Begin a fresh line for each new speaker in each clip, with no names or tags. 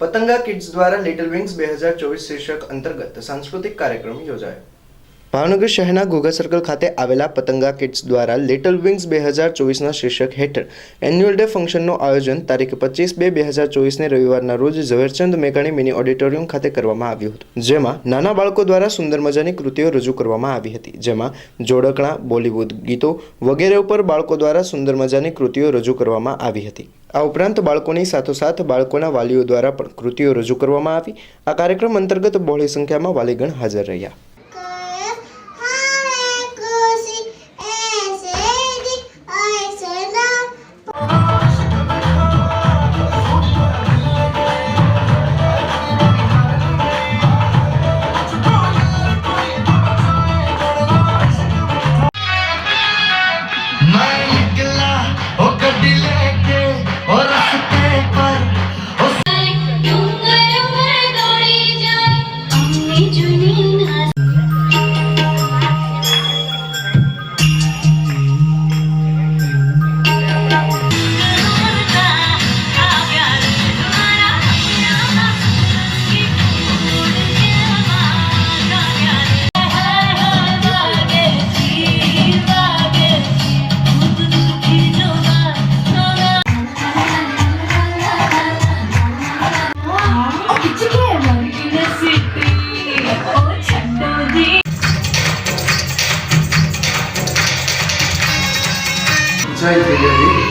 પતંગા kids દ્વારા little wings બે હજાર ચોવીસ શીર્ષક અંતર્ગત સાંસ્કૃતિક કાર્યક્રમ યોજાયો. ભાવનગર શહેરના ઘોઘા સર્કલ ખાતે આવેલા પતંગા કિડ્સ દ્વારા લિટલ વિંગ્સ બે હજાર ચોવીસના શીર્ષક હેઠળ એન્યુઅલ ડે ફંક્શનનું આયોજન તારીખ પચીસ બે બે હજાર ચોવીસને રવિવારના રોજ ઝવેરચંદ મેઘાણી મિની ઓડિટોરિયમ ખાતે કરવામાં આવ્યું હતું. જેમાં નાના બાળકો દ્વારા સુંદર મજાની કૃતિઓ રજૂ કરવામાં આવી હતી. જેમાં જોડકણા, બોલિવૂડ ગીતો વગેરે ઉપર બાળકો દ્વારા સુંદર મજાની કૃતિઓ રજૂ કરવામાં આવી હતી. આ ઉપરાંત બાળકોની સાથોસાથ બાળકોના વાલીઓ દ્વારા પણ કૃતિઓ રજૂ કરવામાં આવી. આ કાર્યક્રમ અંતર્ગત બહોળી સંખ્યામાં વાલીગણ હાજર રહ્યા.
જય
ત્રિવેદી.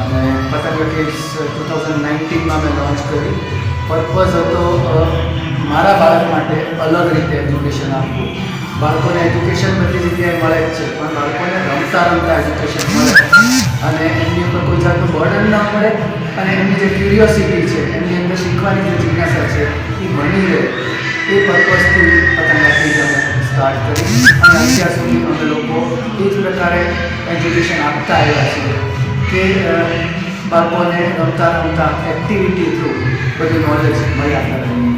અને પતંગ કિડ્સ ટુ થાઉઝન્ડ નાઇન્ટીનમાં મેં લોન્ચ કરી. પર્પઝ હતો મારા બાળક માટે અલગ રીતે એજ્યુકેશન આપવું. બાળકોને એજ્યુકેશન બધી જગ્યાએ મળે જ છે, પણ બાળકોને રમતા રમતા એજ્યુકેશન મળે. અને એમની ઉપર કોઈ જાતનું બર્ડન ના મળે અને એમની જે ક્યુરિયોસિટી છે, એમની અંદર શીખવાની જે જિજ્ઞાસા છે, એ બની રહે. એ પર્પઝથી પતંગ અમે સ્ટાર્ટ કરી. અને અત્યાર સુધી અમે લોકો એ જ પ્રકારે એજ્યુકેશન આપતા આવ્યા છીએ કે બાળકોને રમતા રમતા એક્ટિવિટી થ્રુ બધું નોલેજ મળી આપતા